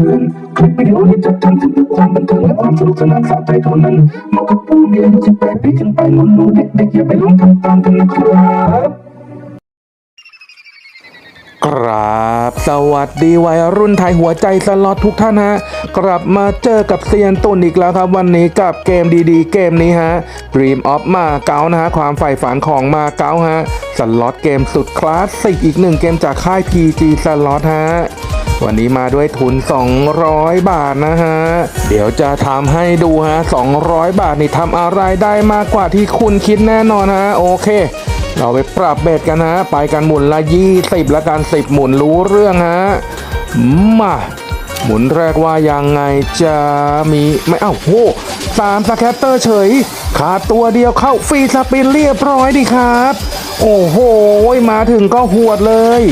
ตือนคลิปวิดีโอนี้จัดทำขึ้นเพื่อความบันเทิงและความสนุกสนานสะใจเท่านั้นเหมาะกับผู้มีอายุ18ปีขึ้นไปหนุ่นๆเด็กๆอย่าไปลองทำตามกันนะครับครับ สวัสดีวัยรุ่นไทยหัวใจสล็อตทุกท่านฮะ กลับมาเจอกับเซียนตุนอีกแล้วครับ วันนี้กับเกมดีๆ เกมนี้ฮะ Dream of มาเก๊านะฮะ ความใฝ่ฝันของมาเก๊าฮะ สล็อตเกมสุดคลาสสิกอีกหนึ่งเกมจากค่าย PG สล็อตฮะ วันนี้มาด้วยทุน 200 บาทนะฮะ เดี๋ยวจะทำให้ดูฮะ 200 บาทนี่ทำอะไรได้มากกว่าที่คุณคิดแน่นอนฮะ โอเค เราไปปรับเบ็ดกันฮะ ไปกันหมุนละ 20 และกัน10 หมุนรู้เรื่องฮะ มา หมุนแรกว่ายังไงจะมีไม่เอ้าโหสามสแคตเตอร์เฉย ขาดตัวเดียวเข้าฟรีสปินเรียบร้อยดีครับ โอ้โห มาถึงก็หวดเลย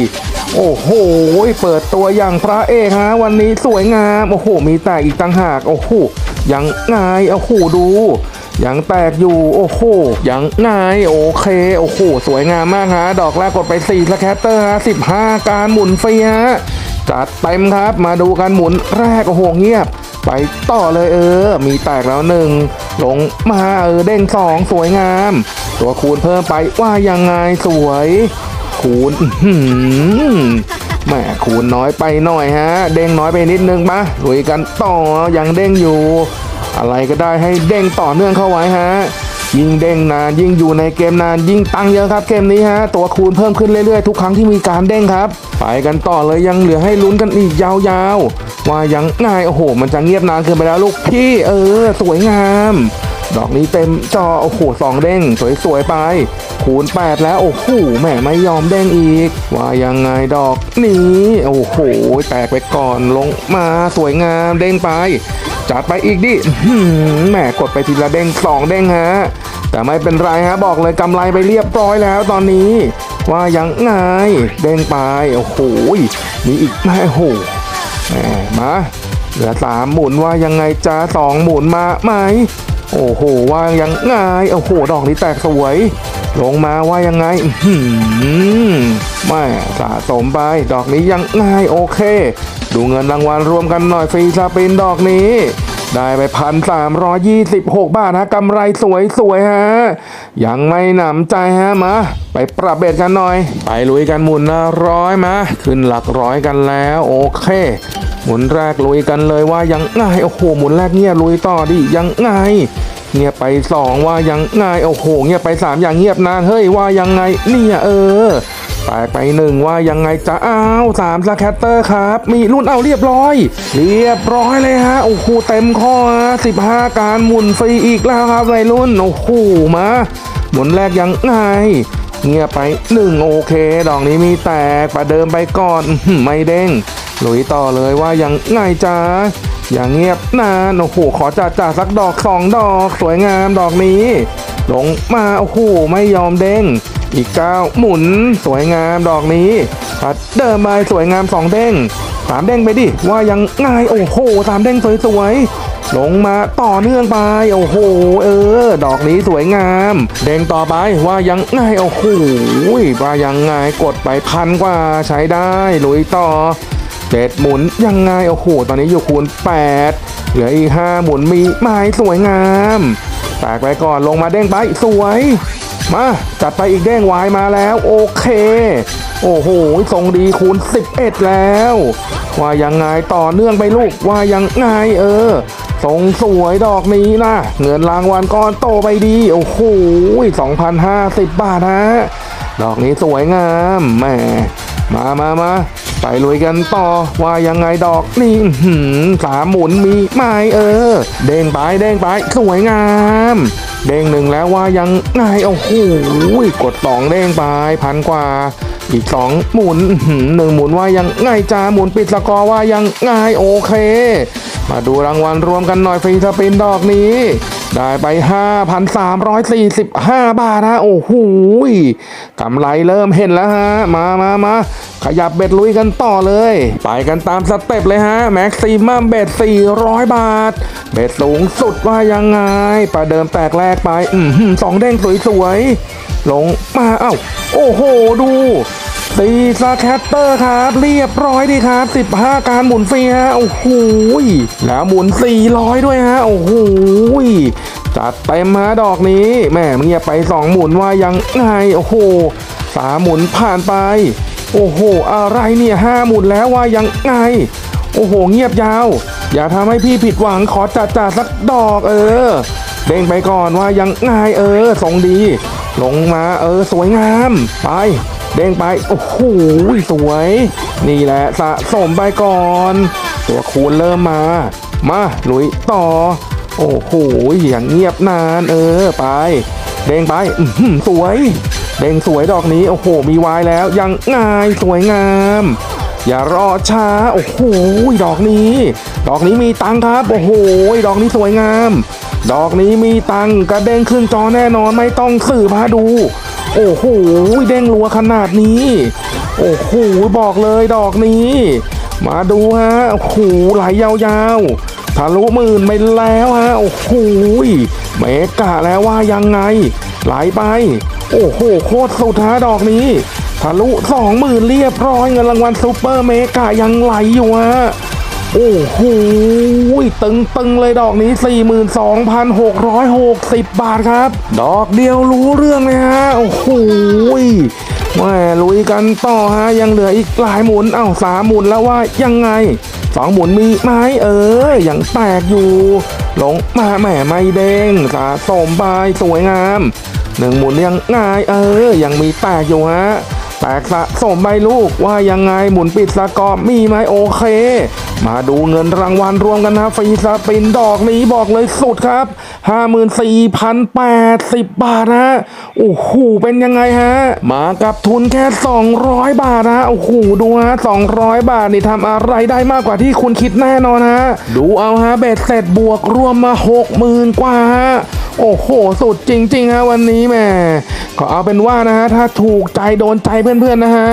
โอ้โห เปิดตัวอย่างพระเอกฮะวันนี้สวยงาม โอ้โห มีแตกอีกต่างหาก โอ้โห ยังไงโอ้โห ดู ยังแตกอยู่ โอ้โห ยังไงโอเค โอ้โห สวยงามมากฮะ ดอกแรกกดไป4สแคตเตอร์ฮะ15 การหมุนฟรีฮะจัดเต็มครับ มาดูกันหมุนแรกโอ้โหเงียบ ไปต่อเลยเออ มีแตกแล้วหนึ่งลงมาเออเด้งสองสวยงาม ตัวคูณเพิ่มไปว่ายังไงสวย คูณแหมคูณน้อยไปหน่อยฮะ เด้งน้อยไปนิดนึงปะลุยกันต่อยังเด้งอยู่ อะไรก็ได้ให้เด้งต่อเนื่องเข้าไว้ฮะยิ่งเด้งนานยิ่งอยู่ในเกมนานยิ่งตังเยอะครับเกมนี้ฮะ ตัวคูณเพิ่มขึ้นเรื่อยๆ ทุกครั้งที่มีการเด้งครับ ไปกันต่อเลยยังเหลือให้ลุ้นกันอีกยาวๆ ว่ายังไงโอ้โห มันจะเงียบนานเกินไปแล้วลูกพี่ เออ สวยงาม ดอกนี้เต็มจอโอ้โหสองเด้ง สวยๆไป คูณ 8 แล้ว โอ้โหแหมไม่ยอมเด้งอีก ว่ายังไงดอกนี้ โอ้โห แตกไปก่อนลงมาสวยงามเด้งไป จัดไปอีกดิแหมกดไปทีละเด้งสองเด้งฮะ แต่ไม่เป็นไรฮะ บอกเลยกำไรไปเรียบร้อยแล้วตอนนี้ ว่ายังไงเด้งไป โอ้โหมีอีกไหมโอ้โหแหมมาเหลือสามหมุนว่ายังไงจ้าสองหมุนมาไหม โอ้โหว่ายังไงโอ้โหดอกนี้แตกสวย ลงมาว่ายังไงหือแม่สะสมไป ดอกนี้ยังไงโอเค ดูเงินรางวัลรวมกันหน่อยฟรีสปินดอกนี้ได้ไปพันสามร้อยยี่สิบหกบาทฮะกำไรสวยสวยๆฮะ ยังไม่หนำใจฮะมา ไปปรับเบ็ดกันหน่อย ไปลุยกันหมุนละร้อยมา ขึ้นหลักร้อยกันแล้ว โอเค หมุนแรกลุยกันเลยว่ายังไงโอ้โหหมุนแรกเงียลุยต่อดิยังไงเงียบไปสองว่ายังไงโอ้โหเงียบไปสามอย่างเงียบนานเฮ้ยว่ายังไงเนี่ยเออแตกไปหนึ่งว่ายังไงจะอ้าวสามสแคตเตอร์ครับ มีรุ่นเอาเรียบร้อย เรียบร้อยเลยฮะโอ้โหเต็มข้อสิบห้าการหมุนฟรีอีกแล้วครับวัยรุ่นโอ้โหมาหมุนแรกยังไงเงียบไปหนึ่งโอเค ดอกนี้มีแตกประเดิมไปก่อนไม่เด้ง ลุยต่อเลยว่ายังไงจ้าอย่างเงียบนานโอ้โหขอจัดจ่าสักดอกสองดอกสวยงามดอกนี้ ลงมาโอ้โหไม่ยอมเด้ง อีกเก้าหมุนสวยงามดอกนี้ปัดเดิมไปสวยงามสองเด้งสามเด้งไปดิว่ายังไงโอ้โหสามเด้งสวยๆลงมาต่อเนื่องไปโอ้โห เออ ดอกนี้สวยงาม เด้งต่อไปว่ายังไงโอ้โหว่ายังไงกดไปพันกว่าใช้ได้ลุยต่อ เจ็ดหมุนยังไงโอ้โหตอนนี้อยู่คูณ8เหลืออีกห้าหมุนมีไม้สวยงามแตกไปก่อนลงมาเด้งไปสวย มาจัดไปอีกเด้งวายมาแล้ว โอเค โอ้โหทรงดีคูณ 11 แล้ว ว่ายังไงต่อเนื่องไปลูกว่ายังไงเออทรงสวยดอกนี้นะเงินรางวัลก้อนโตไปดี โอ้โห2,050 บาทฮะดอกนี้สวยงามแหมมามามา ไปลุยกันต่อว่ายังไงดอกนี่สามหมุนมีไม้เออ เด้งไปเด้งไปสวยงาม เด้งหนึ่งแล้วว่ายังไงโอ้โหกดสองเด้งไปพันกว่า อีกสองหมุนหนึ่งหมุนว่ายังไงจ้าหมุนปิดสกอว่ายังไงโอเค มาดูรางวัลรวมกันหน่อยฟรีสปินดอกนี้ ได้ไป 5,345 บาทฮะโอ้โหกำไรเริ่มเห็นแล้วฮะ มามามาขยับเบ็ดลุยกันต่อเลย ไปกันตามสเต็ปเลยฮะ แม็กซิมัมเบ็ด 400 บาท เบ็ดสูงสุดว่ายังไง ประเดิมแตกแรกไป อืมสองเด้งสวยๆ ลงมา เอ้า โอ้โห ดู ตีซาแคตเตอร์ครับ เรียบร้อยดีครับ 15 การหมุนฟรีฮะโอ้โหแล้วหมุน 400 ด้วยฮะโอ้โหจัดเต็มฮะดอกนี้แม่เงียบไป 2 หมุนว่ายังไงโอ้โหสามหมุนผ่านไป โอ้โห อะไรเนี่ยห้าหมุนแล้วว่ายังไง โอ้โห เงียบยาว อย่าทำให้พี่ผิดหวังขอจัดจ่าสักดอกเออ เด้งไปก่อนว่ายังไงเออทรงดี ลงมาเออสวยงามไป เด้งไป โอ้โห สวย นี่แหละสะสมไปก่อน ตัวคูณเริ่มมา มาลุยต่อ โอ้โห อย่างเงียบนาน เออ ไป เด้งไป อืสวย เด้งสวยดอกนี้ โอ้โห มีวายแล้ว ยังง่าย สวยงาม อย่ารอช้า โอ้โห ดอกนี้ ดอกนี้มีตังค์ครับ โอ้โห ดอกนี้สวยงาม ดอกนี้มีตังค์กระเด้งขึ้นจอแน่นอน ไม่ต้องสื่อพาดู โอ้โหเด้งรัวขนาดนี้ โอ้โหบอกเลยดอกนี้ มาดูฮะโอ้โหไหลยาวๆทะลุหมื่นไปแล้วฮะโอ้โหเมกะแล้วว่ายังไง ไหลไป โอ้โหโคตรสุดฮะดอกนี้ทะลุสองหมื่นเรียบร้อยเงินรางวัลซูเปอร์เมกะยังไหลอยู่ฮะ โอ้โหตึงตึงๆเลยดอกนี้ 42,660 บาทครับ ดอกเดียวรู้เรื่องเลยฮะ โอ้โหแม่ลุยกันต่อฮะ ยังเหลืออีกหลายหมุน เอ้าสามหมุนแล้วว่ายังไงสองหมุนมีไหมเออยังแตกอยู่ ลงมาแหม่ไม่เด้งสะสมไปสวยงามหนึ่งหมุนยังง่ายเออ ยังมีแตกอยู่ฮะแตกสะสมใบลูกว่ายังไงหมุนปิดสะกอร์มีไหมโอเค มาดูเงินรางวัลรวมกันนะฟรีสปินดอกนี้บอกเลยสุดครับ 54,080 บาทนะ โอ้โห เป็นยังไงฮะ มากับทุนแค่ 200 บาทนะ โอ้โห ดูฮะ 200 บาทนี่ทำอะไรได้มากกว่าที่คุณคิดแน่นอนฮะ ดูเอาฮะ เบ็ดเสร็จบวกรวมมา 60,000 กว่าฮะ โอ้โห สุดจริงๆฮะวันนี้แม่ก็เอาเป็นว่านะฮะ ถ้าถูกใจโดนใจเพื่อนๆนะฮะ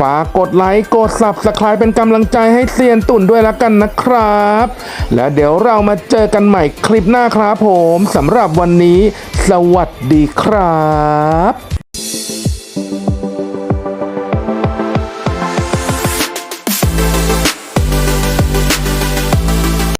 ฝากกดไลค์ กดสับสไครป์เป็นกำลังใจให้เซียนตุ่นด้วยละกันนะครับ และเดี๋ยวเรามาเจอกันใหม่คลิปหน้าครับผมสำหรับวันนี้ สวัสดีครับ